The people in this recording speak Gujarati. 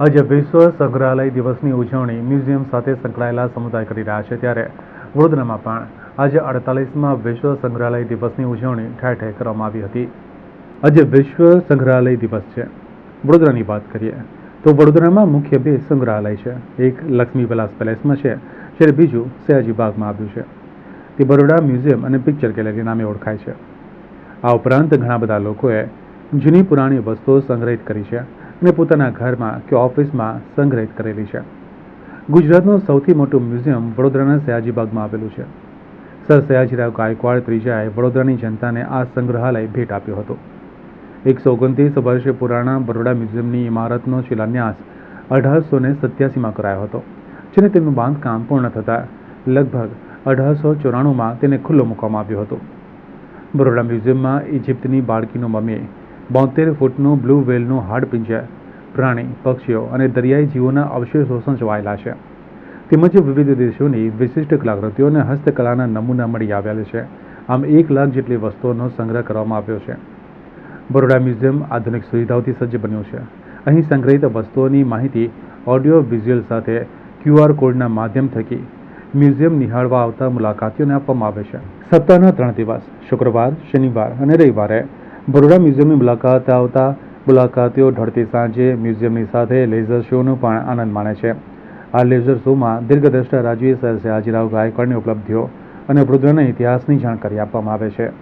આજે વિશ્વ સંગ્રહાલય દિવસની ઉજવણી મ્યુઝિયમ સાથે સંકળાયેલા સમુદાય કરી રહ્યા છે. ત્યારે વડોદરામાં પણ આજે અડતાલીસમાં વિશ્વ સંગ્રહાલય દિવસની ઉજવણી ઠેર ઠેર કરવામાં આવી હતી. આજે વિશ્વ સંગ્રહાલય દિવસ છે. વડોદરાની વાત કરીએ તો વડોદરામાં મુખ્ય બે સંગ્રહાલય છે. એક લક્ષ્મી વિલાસ પેલેસમાં છે, જ્યારે બીજું સયાજી બાગમાં આવ્યું છે. તે બરોડા મ્યુઝિયમ અને પિક્ચર ગેલેરી નામે ઓળખાય છે. આ ઉપરાંત ઘણા બધા લોકોએ જૂની પુરાણી વસ્તુઓ સંગ્રહિત કરી છે. અને પોતાના ઘરમાં કે ઓફિસમાં સંગ્રહિત કરેલી છે. ગુજરાતનું સૌથી મોટું મ્યુઝિયમ વડોદરાના સયાજીબાગમાં આવેલું છે. સર સયાજીરાવ ગાયકવાડ ત્રીજાએ વડોદરાની જનતાને આ સંગ્રહાલય ભેટ આપ્યો હતો. એકસો ઓગણત્રીસ વર્ષ પુરાણા બરોડા મ્યુઝિયમની ઇમારતનો શિલાન્યાસ અઢારસો ને સત્યાસીમાં કરાયો હતો, જેને તેનું બાંધકામ પૂર્ણ થતાં લગભગ અઢારસો ચોરાણુંમાં તેને ખુલ્લો મૂકવામાં આવ્યો હતો. બરોડા મ્યુઝિયમમાં ઇજિપ્તની બાળકીનું મમી બોતેર ફૂટનું બ્લુ વેલનું હાડપિંજર પ્રાણી, પક્ષીઓ અને દરિયાઈ જીવોના અવશેષો સંચવાયેલા છે. તેમજ વિવિધ દેશોની વિશિષ્ટ કલાકૃતિઓ અને હસ્તકલાના નમૂના મળી આવેલ છે. આમ એક લાખ જેટલી વસ્તુઓનો સંગ્રહ કરવામાં આવ્યો છે. બરોડા મ્યુઝિયમ આધુનિક સુવિધાઓથી સજ્જ બન્યું છે. અહીં સંગ્રહિત વસ્તુઓની માહિતી ઓડિયો વિઝ્યુઅલ સાથે ક્યુઆર કોડના માધ્યમ થકી મ્યુઝિયમ નિહાળવા આવતા મુલાકાતીઓને આપવામાં આવે છે. સપ્તાહના ત્રણ દિવસ, શુક્રવાર, શનિવાર અને રવિવારે બરોડા મ્યુઝિયમની મુલાકાત આવતા મુલાકાતીઓ ઢળતી સાંજે મ્યુઝિયમની સાથે લેઝર શોનો પણ આનંદ માણે છે. આ લેઝર શોમાં દીર્ઘદ્રષ્ટા રાજવી સર સયાજીરાવ ગાયકવાડની ઉપલબ્ધિઓ અને વડોદરાના ઇતિહાસની જાણકારી આપવામાં આવે છે.